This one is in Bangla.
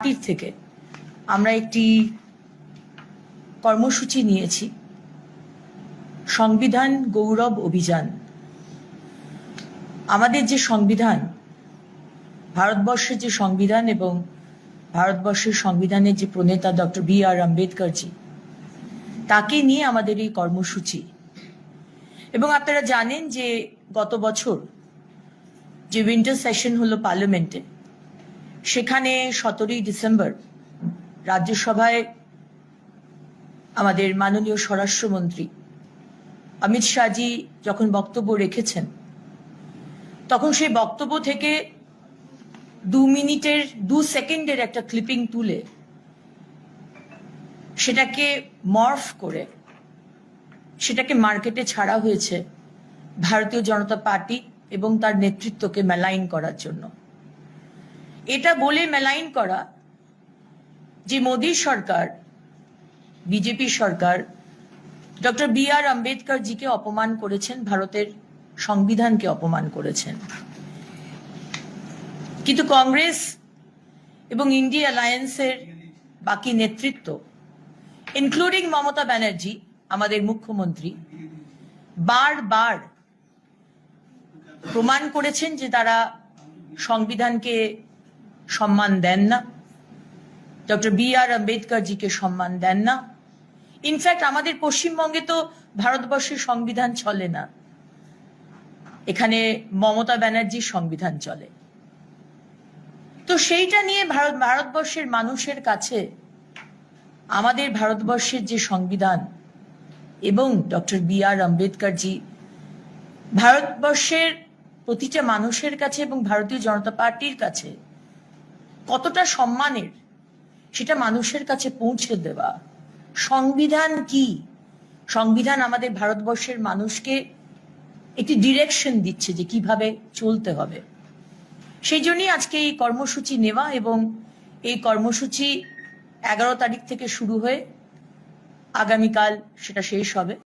পার্টির থেকে আমরা একটি কর্মসূচি নিয়েছি। সংবিধান গৌরব অভিযান। আমাদের যে সংবিধান, ভারতবর্ষের যে সংবিধান এবং ভারতবর্ষের সংবিধানের যে প্রণেতা ডক্টর বি আর আম্বেদকরজি, তাকে নিয়ে আমাদের এই কর্মসূচি। এবং আপনারা জানেন যে গত বছর যে উইন্টার সেশন হলো পার্লামেন্টে সেখানে সতেরোই ডিসেম্বর রাজ্যসভায় আমাদের মাননীয় স্বরাষ্ট্রমন্ত্রী অমিত শাহজি যখন বক্তব্য রেখেছেন, তখন সেই বক্তব্য থেকে দু মিনিটের, দু সেকেন্ডের একটা ক্লিপিং তুলে সেটাকে মর্ফ করে সেটাকে মার্কেটে ছাড়া হয়েছে ভারতীয় জনতা পার্টি এবং তার নেতৃত্বকে মেলাইন করার জন্য। এটা বলে মেলাইন করা যে মোদী সরকার, বিজেপি সরকার, ডক্টর বি আর আম্বেদকর জিকে অপমান করেছেন, ভারতের সংবিধানকে অপমান করেছেন। কিন্তু কংগ্রেস এবং ইন্ডিয়া অ্যালায়েন্সের বাকি নেতৃত্ব ইনক্লুডিং মমতা ব্যানার্জি, আমাদের মুখ্যমন্ত্রী, বারবার প্রমাণ করেছেন যে তারা সংবিধানকে সম্মান দেন না। ডক্টর বি আর আম্বেদকর জিকে সম্মান দেন না। ইনফ্যাক্ট আমাদের পশ্চিমবঙ্গে তো ভারতবর্ষের সংবিধান চলে না। এখানে মমতা ব্যানার্জির সংবিধান চলে। তো সেইটা নিয়ে ভারত ভারতবর্ষের মানুষের কাছে আমাদের ভারতবর্ষের যে সংবিধান এবং doctor B R Ambedkar ji ভারতবর্ষের প্রতিটা মানুষের কাছে এবং ভারতীয় জনতা পার্টির কাছে কতটা সম্মানের? সেটা মানুষের কাছে পৌঁছে দেওয়া। সংবিধান কি? সংবিধান আমাদের ভারতবর্ষের মানুষকে একটি ডিরেকশন দিচ্ছে যে কীভাবে চলতে হবে। সেই জন্যই আজকে এই কর্মসূচি নেওয়া এবং এই কর্মসূচি এগারো তারিখ থেকে শুরু হয়ে আগামীকাল সেটা শেষ হবে।